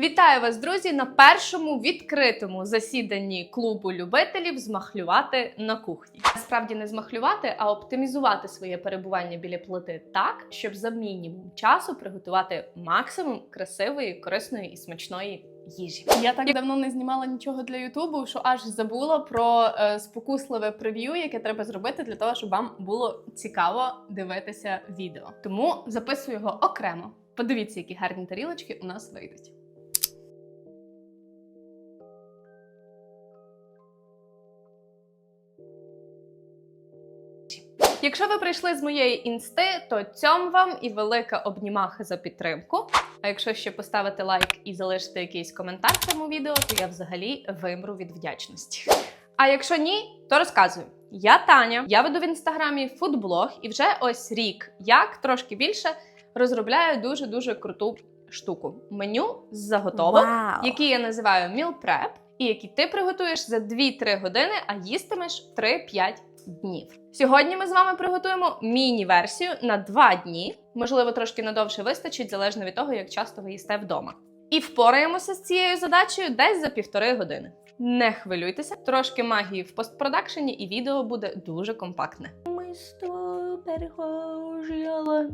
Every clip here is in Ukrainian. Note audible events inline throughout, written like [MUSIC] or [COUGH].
Вітаю вас, друзі, на першому відкритому засіданні клубу любителів змахлювати на кухні. Насправді не змахлювати, а оптимізувати своє перебування біля плити так, щоб за мінімум часу приготувати максимум красивої, корисної і смачної їжі. Я так давно не знімала нічого для Ютубу, що аж забула про е, спокусливе прев'ю, яке треба зробити для того, щоб вам було цікаво дивитися відео. Тому записую його окремо. Подивіться, які гарні тарілочки у нас вийдуть. Якщо ви прийшли з моєї інсти, то цьом вам і велика обнімаха за підтримку. А якщо ще поставити лайк і залишити якийсь коментар цьому відео, то я взагалі вимру від вдячності. А якщо ні, то розказую. Я Таня, я веду в інстаграмі фудблог і вже ось рік, як трошки більше, розробляю дуже дуже круту штуку: меню з заготовок, які я називаю meal prep, і які ти приготуєш за 2-3 години, а їстимеш 3-5 днів. Сьогодні ми з вами приготуємо міні-версію на 2 дні. Можливо, трошки надовше вистачить, залежно від того, як часто ви їсте вдома. І впораємося з цією задачею десь за півтори години. Не хвилюйтеся, трошки магії в постпродакшені, і відео буде дуже компактне. Але...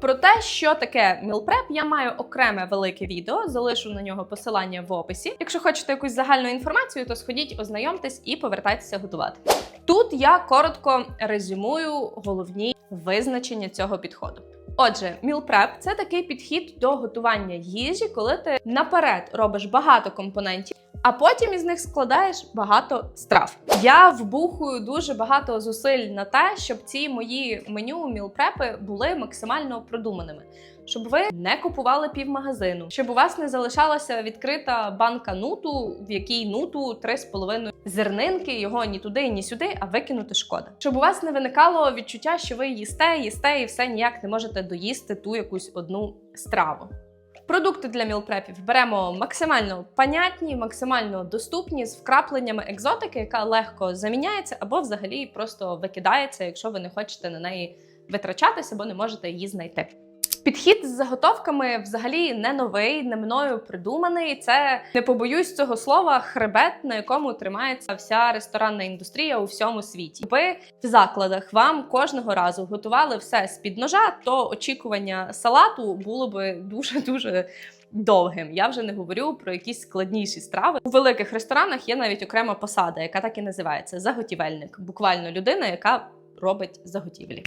Про те, що таке мілпреп, я маю окреме велике відео, залишу на нього посилання в описі. Якщо хочете якусь загальну інформацію, то сходіть, ознайомтесь і повертайтеся готувати. Тут я коротко резюмую головні визначення цього підходу. Отже, мілпреп це такий підхід до готування їжі, коли ти наперед робиш багато компонентів. А потім із них складаєш багато страв. Я вбухую дуже багато зусиль на те, щоб ці мої меню мілпрепи були максимально продуманими, щоб ви не купували півмагазину, щоб у вас не залишалася відкрита банка нуту, в якій нуту 3,5 зернинки, його ні туди, ні сюди, а викинути шкода. Щоб у вас не виникало відчуття, що ви їсте, їсте і все ніяк не можете доїсти ту якусь одну страву. Продукти для мілпрепів беремо максимально понятні, максимально доступні з вкрапленнями екзотики, яка легко заміняється або взагалі просто викидається, якщо ви не хочете на неї витрачатися, або не можете її знайти. Підхід з заготовками взагалі не новий, не мною придуманий. Це не побоюсь цього слова хребет, на якому тримається вся ресторанна індустрія у всьому світі. Ви в закладах вам кожного разу готували все з під ножа, то очікування салату було би дуже дуже. Довгим я вже не говорю про якісь складніші страви. У великих ресторанах є навіть окрема посада, яка так і називається заготівельник. Буквально людина, яка робить заготівлі.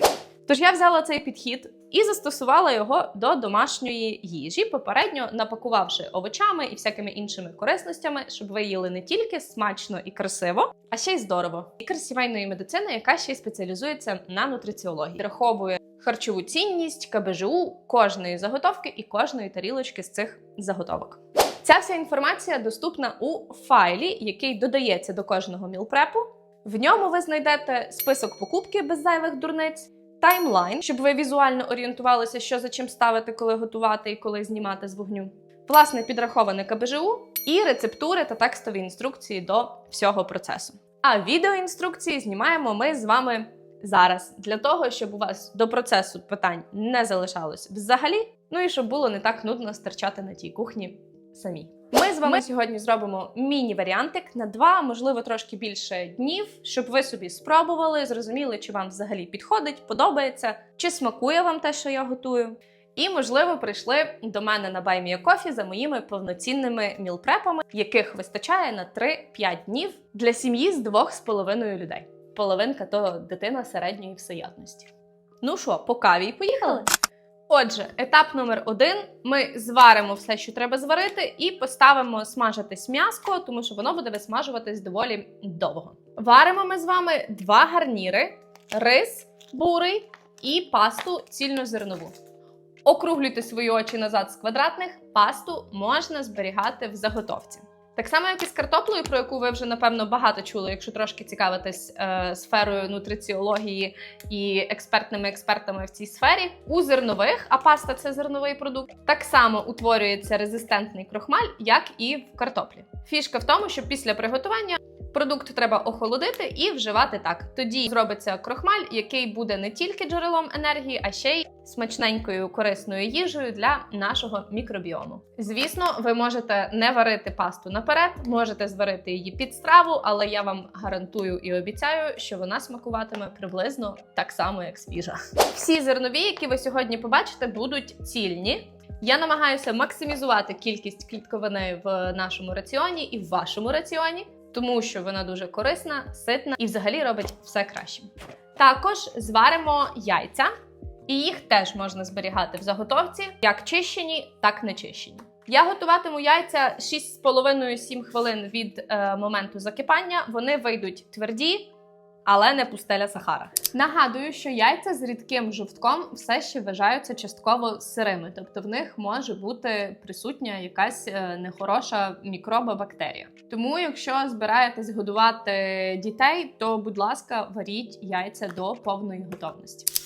Тож я взяла цей підхід і застосувала його до домашньої їжі, попередньо напакувавши овочами і всякими іншими корисностями, щоб ви їли не тільки смачно і красиво, а ще й здорово. Лікар сімейної медицини, яка ще й спеціалізується на нутриціології, враховує харчову цінність КБЖУ кожної заготовки і кожної тарілочки з цих заготовок. Ця вся інформація доступна у файлі, який додається до кожного мілпрепу. В ньому ви знайдете список покупки без зайвих дурниць таймлайн, щоб ви візуально орієнтувалися, що за чим ставити, коли готувати і коли знімати з вогню. Власне, підраховане КБЖУ і рецептури та текстові інструкції до всього процесу. А відеоінструкції знімаємо ми з вами зараз для того, щоб у вас до процесу питань не залишалось взагалі. Ну і щоб було не так нудно стерчати на тій кухні самі. Ми з вами сьогодні зробимо міні-варіантик на два, можливо, трошки більше днів, щоб ви собі спробували, зрозуміли, чи вам взагалі підходить, подобається, чи смакує вам те, що я готую. І, можливо, прийшли до мене на Баймія Кофі за моїми повноцінними мілпрепами, яких вистачає на 3-5 днів для сім'ї з двох з половиною людей. Половинка то дитина середньої всеядності. Ну що, по каві і поїхали? Отже, етап номер один: ми зваримо все, що треба зварити, і поставимо смажитись м'яско, тому що воно буде висмажуватись доволі довго. Варимо ми з вами два гарніри: рис бурий і пасту цільнозернову. Округлюйте свої очі назад з квадратних, пасту можна зберігати в заготовці. Так само, як і з картоплею, про яку ви вже напевно багато чули, якщо трошки цікавитесь е, сферою нутриціології і експертними експертами в цій сфері. У зернових, а паста це зерновий продукт, так само утворюється резистентний крохмаль, як і в картоплі. Фішка в тому, що після приготування Продукт треба охолодити і вживати так. Тоді зробиться крохмаль, який буде не тільки джерелом енергії, а ще й смачненькою корисною їжею для нашого мікробіому. Звісно, ви можете не варити пасту наперед, можете зварити її під страву, але я вам гарантую і обіцяю, що вона смакуватиме приблизно так само, як свіжа. Всі зернові, які ви сьогодні побачите, будуть цільні. Я намагаюся максимізувати кількість клітковини в нашому раціоні і в вашому раціоні, тому що вона дуже корисна, ситна і взагалі робить все краще. Також зваримо яйця, і їх теж можна зберігати в заготовці, як чищені, так не чищені. Я готуватиму яйця 6,5-7 хвилин від е, моменту закипання. Вони вийдуть тверді, але не пустеля Сахара. Нагадую, що яйця з рідким жовтком все ще вважаються частково сирими, тобто в них може бути присутня якась е, нехороша мікроба бактерія. Тому, якщо збираєтесь годувати дітей, то будь ласка, варіть яйця до повної готовності.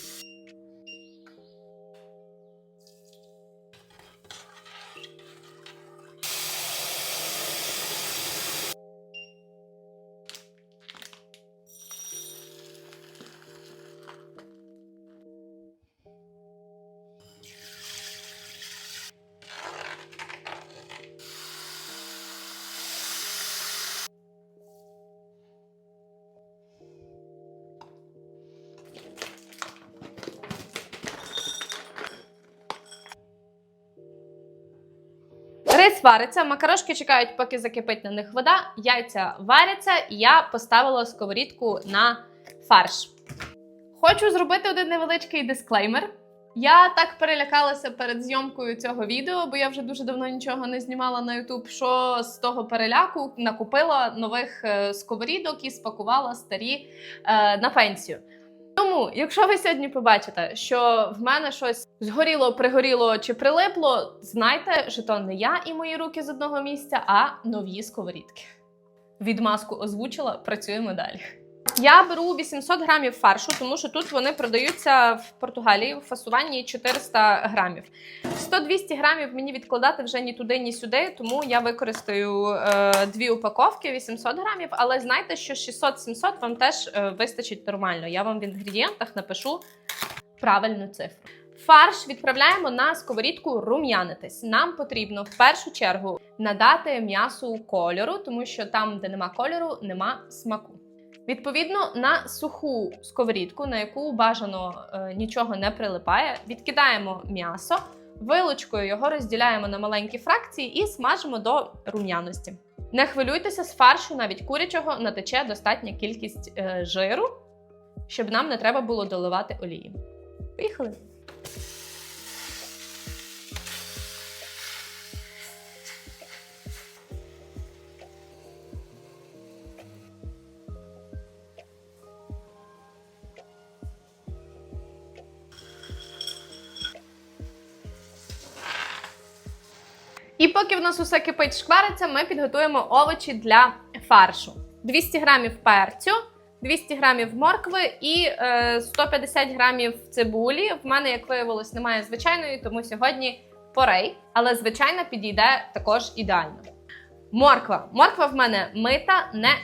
Вариться, макарошки чекають, поки закипить на них вода. Яйця варяться, і я поставила сковорідку на фарш. Хочу зробити один невеличкий дисклеймер. Я так перелякалася перед зйомкою цього відео, бо я вже дуже давно нічого не знімала на YouTube, що з того переляку накупила нових е, сковорідок і спакувала старі е, на пенсію. Тому, якщо ви сьогодні побачите, що в мене щось згоріло, пригоріло чи прилипло, знайте, що то не я і мої руки з одного місця, а нові сковорідки. Відмазку озвучила, працюємо далі. Я беру 800 грамів фаршу, тому що тут вони продаються в Португалії в фасуванні 400 грамів. 100-200 грамів мені відкладати вже ні туди, ні сюди, тому я використаю е, дві упаковки 800 грамів. Але знайте, що 600-700 вам теж е, вистачить нормально. Я вам в інгредієнтах напишу правильну цифру. Фарш відправляємо на сковорідку рум'янитись. Нам потрібно в першу чергу надати м'ясу кольору, тому що там, де нема кольору, нема смаку. Відповідно, на суху сковорідку, на яку бажано е, нічого не прилипає, відкидаємо м'ясо, вилочкою його розділяємо на маленькі фракції і смажимо до рум'яності. Не хвилюйтеся з фаршу, навіть курячого натече достатня кількість е, жиру, щоб нам не треба було доливати олії. Поїхали! І поки в нас усе кипить шквариться, ми підготуємо овочі для фаршу: 200 грамів перцю, 200 грамів моркви і е, 150 грамів цибулі. В мене, як виявилось, немає звичайної, тому сьогодні порей, але звичайна підійде також ідеально. Морква. Морква в мене мита, не,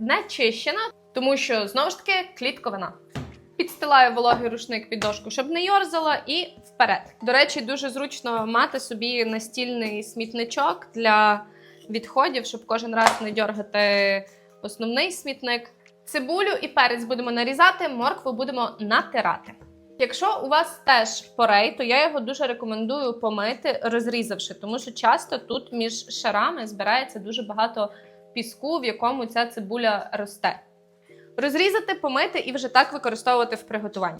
не чищена, тому що знову ж таки клітковина. Підстилаю вологий рушник під дошку, щоб не йорзала, і вперед. До речі, дуже зручно мати собі настільний смітничок для відходів, щоб кожен раз не дергати основний смітник. Цибулю і перець будемо нарізати, моркву будемо натирати. Якщо у вас теж порей, то я його дуже рекомендую помити, розрізавши, тому що часто тут між шарами збирається дуже багато піску, в якому ця цибуля росте. Розрізати, помити і вже так використовувати в приготуванні.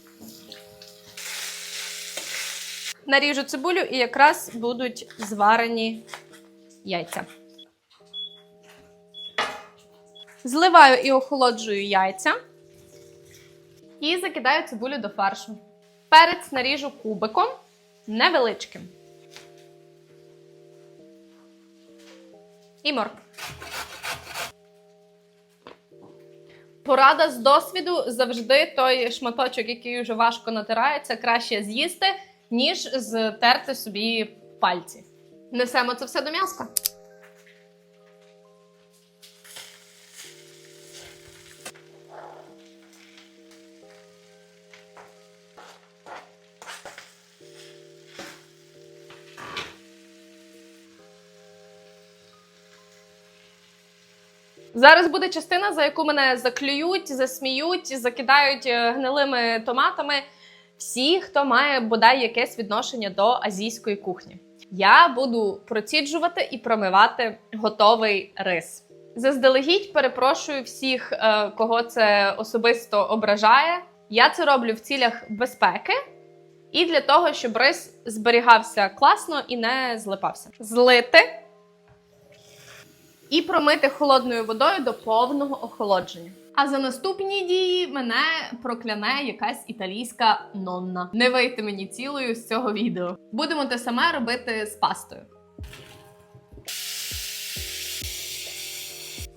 Наріжу цибулю і якраз будуть зварені яйця. Зливаю і охолоджую яйця. І закидаю цибулю до фаршу. Перець наріжу кубиком невеличким. І моркву. Порада з досвіду завжди той шматочок, який вже важко натирається, краще з'їсти, ніж зтерти собі пальці. Несемо це все до м'яска. Зараз буде частина, за яку мене заклюють, засміють, закидають е, гнилими томатами. Всі, хто має бодай якесь відношення до азійської кухні. Я буду проціджувати і промивати готовий рис. Заздалегідь перепрошую всіх, е, кого це особисто ображає. Я це роблю в цілях безпеки і для того, щоб рис зберігався класно і не злипався. Злити і промити холодною водою до повного охолодження. А за наступні дії мене прокляне якась італійська нонна. Не вийти мені цілою з цього відео. Будемо те саме робити з пастою.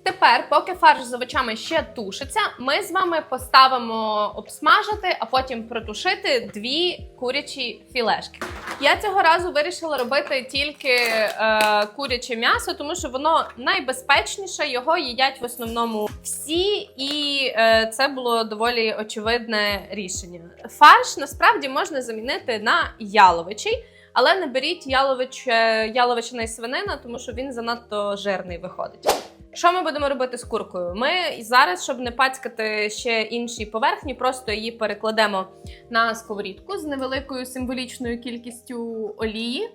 Тепер, поки фарш з овочами ще тушиться, ми з вами поставимо обсмажити, а потім протушити дві курячі філешки. Я цього разу вирішила робити тільки е, куряче м'ясо, тому що воно найбезпечніше, його їдять в основному всі, і е, це було доволі очевидне рішення. Фарш насправді можна замінити на яловичий. Але не беріть ялович, яловичина свинина, тому що він занадто жирний виходить. Що ми будемо робити з куркою? Ми зараз, щоб не пацькати ще інші поверхні, просто її перекладемо на сковорідку з невеликою символічною кількістю олії.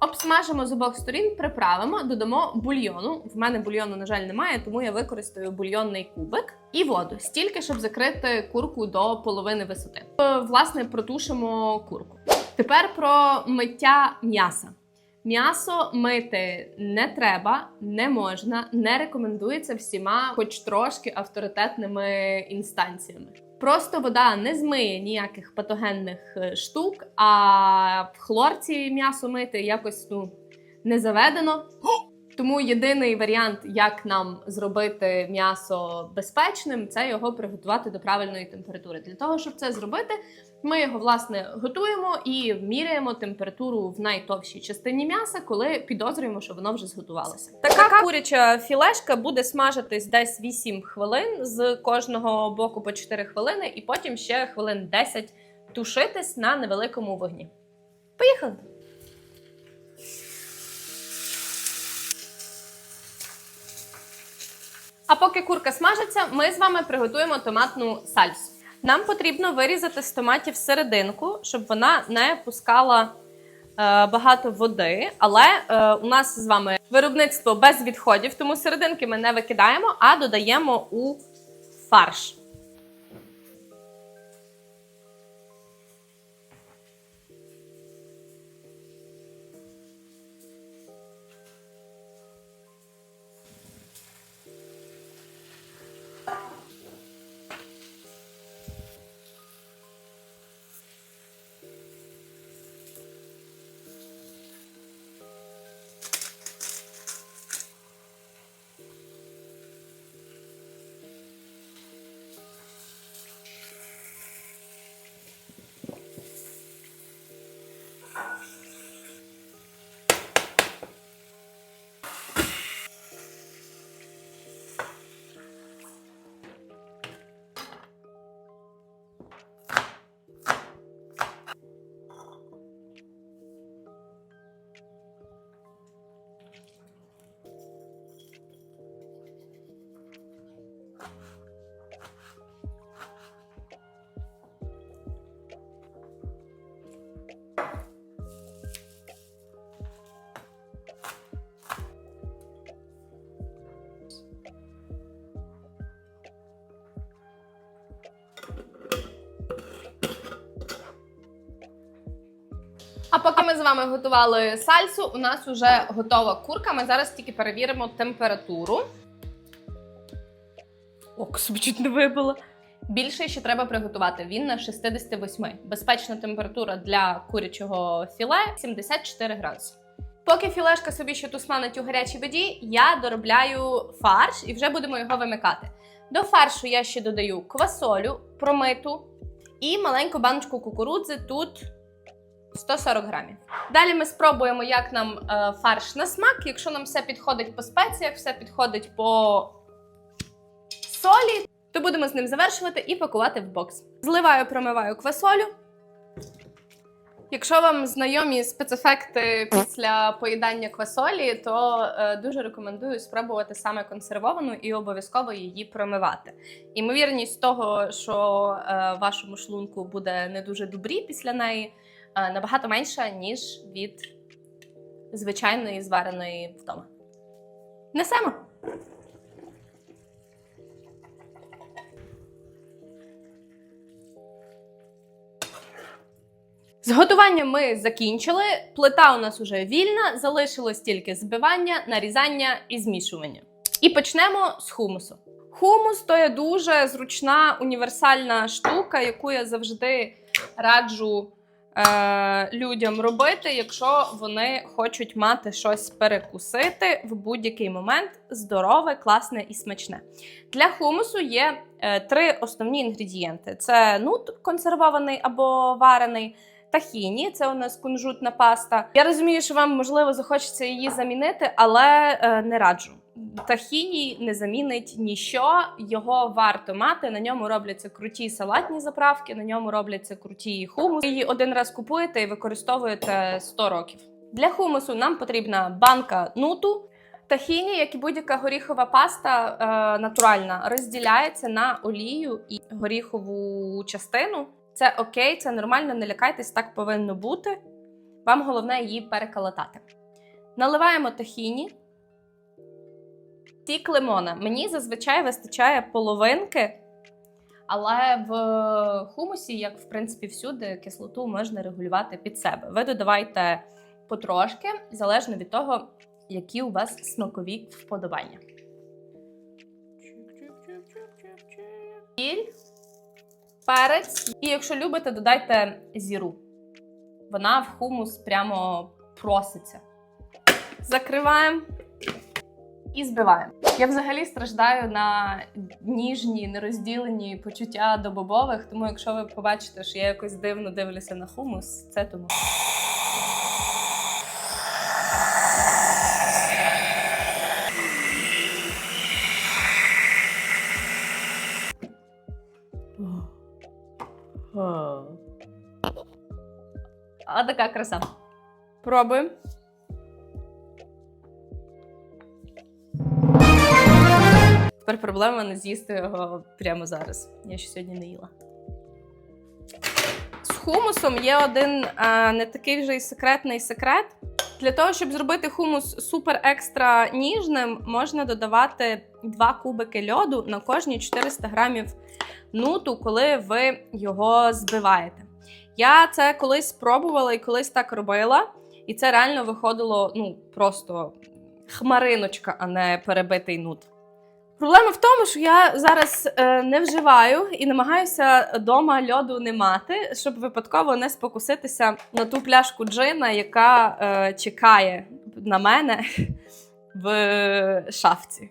Обсмажимо з обох сторін, приправимо, додамо бульйону. В мене бульйону, на жаль, немає, тому я використаю бульйонний кубик і воду, стільки, щоб закрити курку до половини висоти. Е, Власне, протушимо курку. Тепер про миття м'яса. М'ясо мити не треба, не можна, не рекомендується всіма, хоч трошки авторитетними інстанціями. Просто вода не змиє ніяких патогенних е, штук, а в хлорці м'ясо мити якось ну не заведено. Тому єдиний варіант, як нам зробити м'ясо безпечним, це його приготувати до правильної температури. Для того, щоб це зробити, ми його власне готуємо і міряємо температуру в найтовщій частині м'яса, коли підозрюємо, що воно вже зготувалося. Така куряча філешка буде смажитись десь 8 хвилин з кожного боку по 4 хвилини, і потім ще хвилин 10 тушитись на невеликому вогні. Поїхали! А поки курка смажиться, ми з вами приготуємо томатну сальсу. Нам потрібно вирізати з томатів серединку, щоб вона не пускала е, багато води. Але е, у нас з вами виробництво без відходів, тому серединки ми не викидаємо, а додаємо у фарш. А поки ми з вами готували сальсу, у нас вже готова курка. Ми зараз тільки перевіримо температуру. Око собі чуть не вибило. Більше ще треба приготувати. Він на 68. Безпечна температура для курячого філе 74 градуси. Поки філешка собі ще тусманить у гарячій воді, я доробляю фарш і вже будемо його вимикати. До фаршу я ще додаю квасолю, промиту і маленьку баночку кукурудзи. Тут 140 грамів. Далі ми спробуємо, як нам е, фарш на смак. Якщо нам все підходить по спеціях, все підходить по солі, то будемо з ним завершувати і пакувати в бокс. Зливаю, промиваю квасолю. Якщо вам знайомі спецефекти після поїдання квасолі, то е, дуже рекомендую спробувати саме консервовану і обов'язково її промивати. Імовірність того, що е, вашому шлунку буде не дуже добрі після неї, набагато менша, ніж від звичайної звареної вдома. Несемо! З готуванням ми закінчили. Плита у нас уже вільна, залишилось тільки збивання, нарізання і змішування. І почнемо з хумусу. Хумус то є дуже зручна універсальна штука, яку я завжди раджу е, людям робити, якщо вони хочуть мати щось перекусити в будь-який момент здорове, класне і смачне. Для хумусу є е, три основні інгредієнти: це нут консервований або варений. Тахіні, це у нас кунжутна паста. Я розумію, що вам можливо захочеться її замінити, але е, не раджу. Тахіні не замінить ніщо, його варто мати. На ньому робляться круті салатні заправки, на ньому робляться круті хумус. Ви її один раз купуєте і використовуєте 100 років. Для хумусу нам потрібна банка нуту. Тахіні, як і будь-яка горіхова паста е, натуральна, розділяється на олію і горіхову частину. Це окей, це нормально, не лякайтесь, так повинно бути. Вам головне її переколотати. Наливаємо тахіні. Сік лимона. Мені зазвичай вистачає половинки, але в хумусі, як в принципі всюди, кислоту можна регулювати під себе. Ви додавайте потрошки, залежно від того, які у вас смакові вподобання. Сіль, перець. І якщо любите, додайте зіру. Вона в хумус прямо проситься. Закриваємо і збиваємо. Я взагалі страждаю на ніжні, нерозділені почуття до бобових, тому якщо ви побачите, що я якось дивно дивлюся на хумус, це тому. А така краса. Пробуємо. Тепер проблема не з'їсти його прямо зараз. Я ще сьогодні не їла. З хумусом є один е, не такий вже й секретний секрет. Для того, щоб зробити хумус супер екстра ніжним, можна додавати 2 кубики льоду на кожні 400 грамів нуту, коли ви його збиваєте. Я це колись спробувала і колись так робила, і це реально виходило ну, просто хмариночка, а не перебитий нут. Проблема в тому, що я зараз е, не вживаю і намагаюся вдома льоду не мати, щоб випадково не спокуситися на ту пляшку джина, яка е, чекає на мене [LAUGHS] в шафці.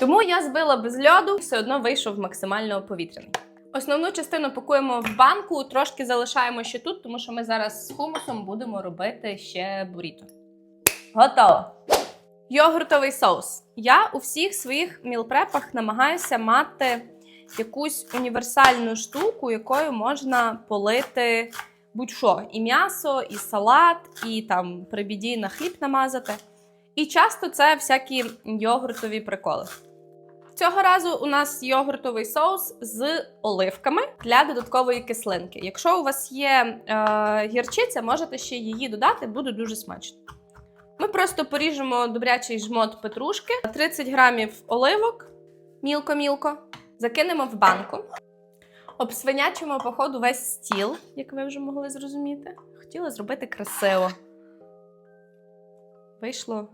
Тому я збила без льоду, все одно вийшов максимально повітряний. Основну частину пакуємо в банку, трошки залишаємо ще тут, тому що ми зараз з хумусом будемо робити ще буріто. Готово! Йогуртовий соус. Я у всіх своїх мілпрепах намагаюся мати якусь універсальну штуку, якою можна полити будь-що. І м'ясо, і салат, і там при біді на хліб намазати. І часто це всякі йогуртові приколи. Цього разу у нас йогуртовий соус з оливками для додаткової кислинки. Якщо у вас є е, гірчиця, можете ще її додати, буде дуже смачно. Ми просто поріжемо добрячий жмот петрушки, 30 грамів оливок, мілко-мілко, закинемо в банку. Обсвинячимо по ходу весь стіл, як ви вже могли зрозуміти. Хотіла зробити красиво. Вийшло,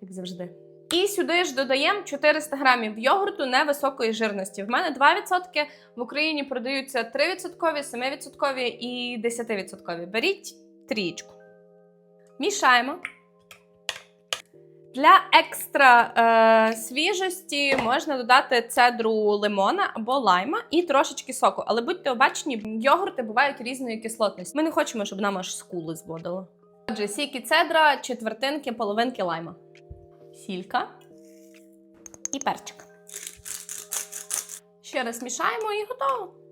як завжди. І сюди ж додаємо 400 грамів йогурту невисокої жирності. В мене 2%, в Україні продаються 3%, 7% і 10%. Беріть трієчку. Мішаємо. Для екстра е, свіжості можна додати цедру лимона або лайма і трошечки соку. Але будьте обачні, йогурти бувають різної кислотності. Ми не хочемо, щоб нам аж скули зводило. Отже, сіки цедра, четвертинки, половинки лайма. Сілька і перчик. Ще раз мішаємо і готово.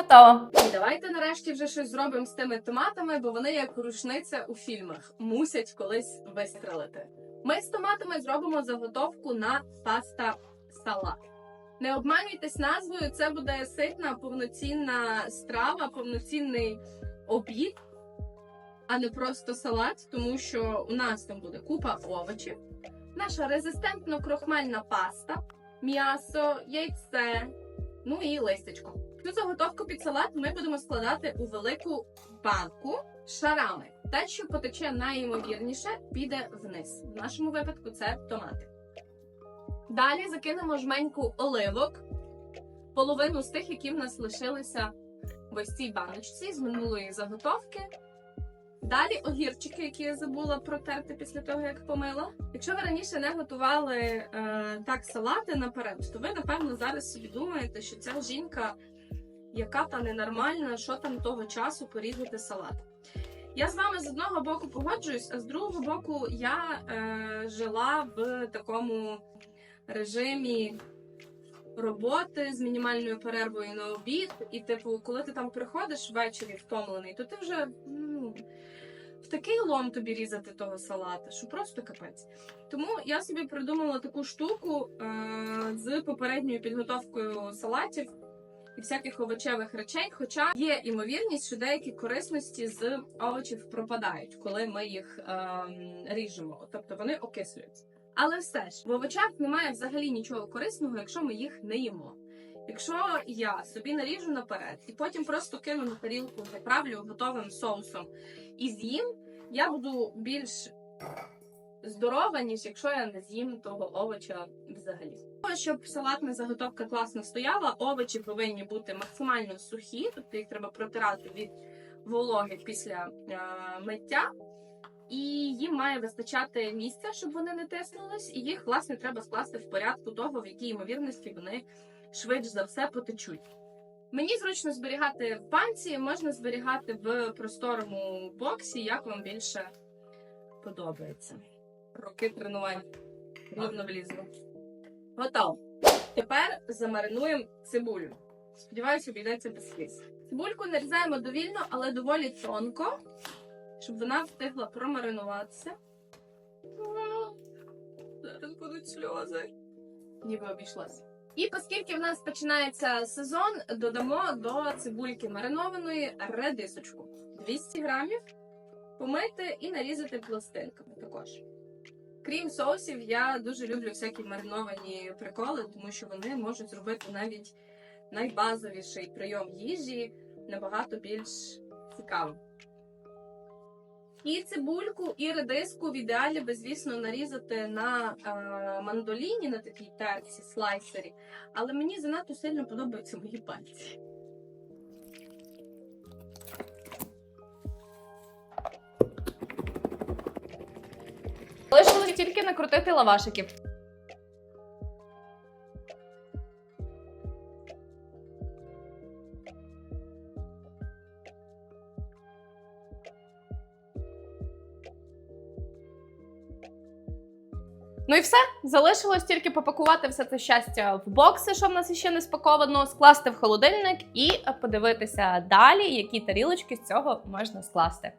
Готово. Давайте нарешті вже щось зробимо з тими томатами, бо вони як рушниця у фільмах мусять колись вистрелити. Ми з томатами зробимо заготовку на паста салат. Не обманюйтесь назвою, це буде ситна, повноцінна страва, повноцінний обід, а не просто салат, тому що у нас там буде купа овочів, наша резистентно крохмальна паста, м'ясо, яйце, ну і листечко. Цю заготовку під салат ми будемо складати у велику банку шарами. Те, що потече найімовірніше, піде вниз. В нашому випадку це томати. Далі закинемо жменьку оливок, половину з тих, які в нас лишилися в ось цій баночці з минулої заготовки. Далі огірчики, які я забула протерти після того, як помила. Якщо ви раніше не готували е, так салати наперед, то ви напевно зараз собі думаєте, що ця жінка яка та ненормальна, що там того часу порізати салат. Я з вами з одного боку погоджуюсь, а з другого боку я е, жила в такому режимі роботи з мінімальною перервою на обід. І, типу, коли ти там приходиш ввечері втомлений, то ти вже ну, в такий лом тобі різати того салата, що просто капець. Тому я собі придумала таку штуку е, з попередньою підготовкою салатів і всяких овочевих речей. Хоча є імовірність, що деякі корисності з овочів пропадають, коли ми їх ем, ріжемо, тобто вони окислюються. Але все ж в овочах немає взагалі нічого корисного, якщо ми їх не їмо. Якщо я собі наріжу наперед і потім просто кину на тарілку, заправлю готовим соусом і з'їм, я буду більш здорова, ніж якщо я не з'їм того овоча взагалі. Щоб салатна заготовка класно стояла, овочі повинні бути максимально сухі, тобто їх треба протирати від вологи після е, миття. І їм має вистачати місця, щоб вони не тиснулись, і їх, власне, треба скласти в порядку того, в якій ймовірності вони швидше за все потечуть. Мені зручно зберігати в банці, можна зберігати в просторому боксі, як вам більше подобається. Роки тренувань рівно влізло. Готово. Тепер замаринуємо цибулю. Сподіваюся, обійдеться без сліз. Цибульку нарізаємо довільно, але доволі тонко, щоб вона встигла промаринуватися. Зараз будуть сльози. Ніби обійшлося. І оскільки в нас починається сезон, додамо до цибульки маринованої редисочку. 200 грамів помити і нарізати пластинками також. Крім соусів, я дуже люблю всякі мариновані приколи, тому що вони можуть зробити навіть найбазовіший прийом їжі набагато більш цікавим. І цибульку, і редиску в ідеалі би, звісно, нарізати на е, мандоліні, на такій терці, слайсері, але мені занадто сильно подобаються мої пальці. Тільки накрутити лавашиків. Ну і все. Залишилось тільки попакувати все це щастя в бокси, що в нас ще не спаковано, скласти в холодильник і подивитися далі, які тарілочки з цього можна скласти.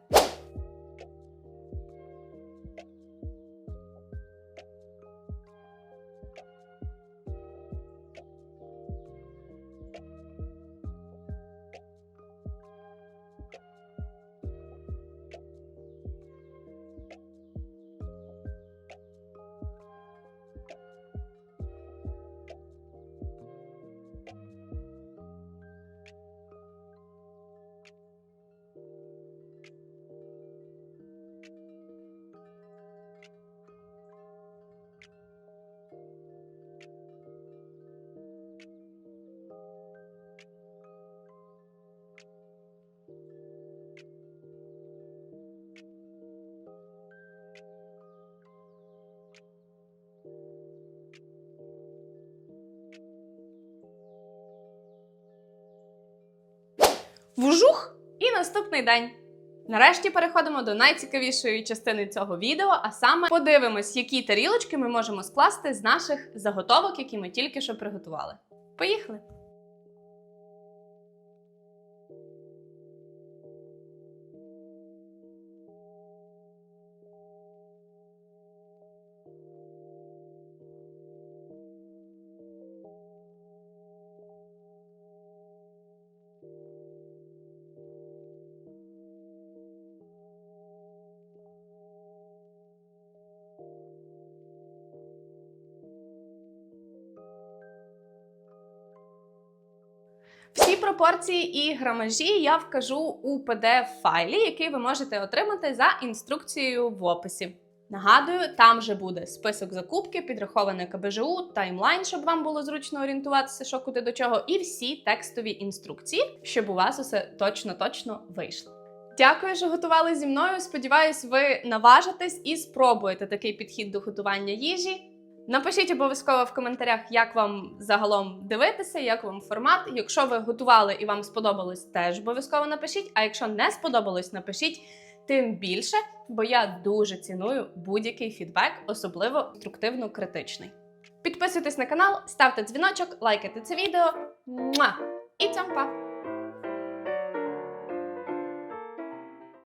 Вжух! І наступний день. Нарешті переходимо до найцікавішої частини цього відео, а саме подивимось, які тарілочки ми можемо скласти з наших заготовок, які ми тільки що приготували. Поїхали! Пропорції і грамажі я вкажу у pdf файлі, який ви можете отримати за інструкцією в описі. Нагадую, там же буде список закупки, підрахований КБЖУ, таймлайн, щоб вам було зручно орієнтуватися, що куди до чого, і всі текстові інструкції, щоб у вас усе точно-точно вийшло. Дякую, що готували зі мною. Сподіваюсь, ви наважитесь і спробуєте такий підхід до готування їжі. Напишіть обов'язково в коментарях, як вам загалом дивитися, як вам формат. Якщо ви готували і вам сподобалось, теж обов'язково напишіть. А якщо не сподобалось, напишіть тим більше, бо я дуже ціную будь-який фідбек, особливо конструктивно-критичний. Підписуйтесь на канал, ставте дзвіночок, лайкайте це відео. Муа! І цьом па!